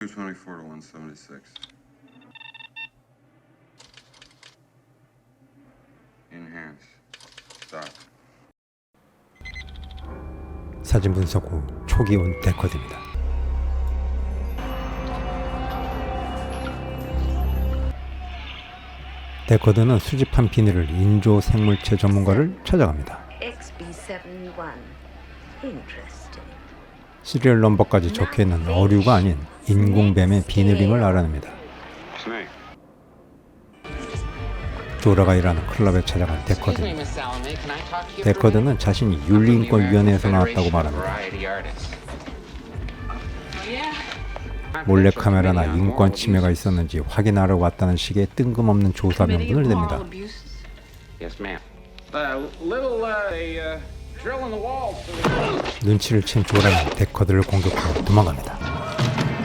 224 to 176. Enhance. Stop. 사진 분석 후 초기 온 데코드입니다. 데코드는 수집한 비닐을 인조 생물체 전문가를 찾아갑니다. XB71. Interesting. 시리얼 넘버까지 적혀 있는 어류가 아닌 인공뱀의 비늘임을 알아냅니다. 조라가 일하는 클럽에 찾아간 데코드는 minute? 자신이 윤리인권위원회에서 나왔다고 말합니다. Variety Artists. 몰래 카메라나 인권 침해가 있었는지 확인하러 왔다는 식의 뜬금없는 조사 명분을 냅니다. Uh, uh, uh, 눈치를 챈 조라는 데커드를 공격하고 도망갑니다.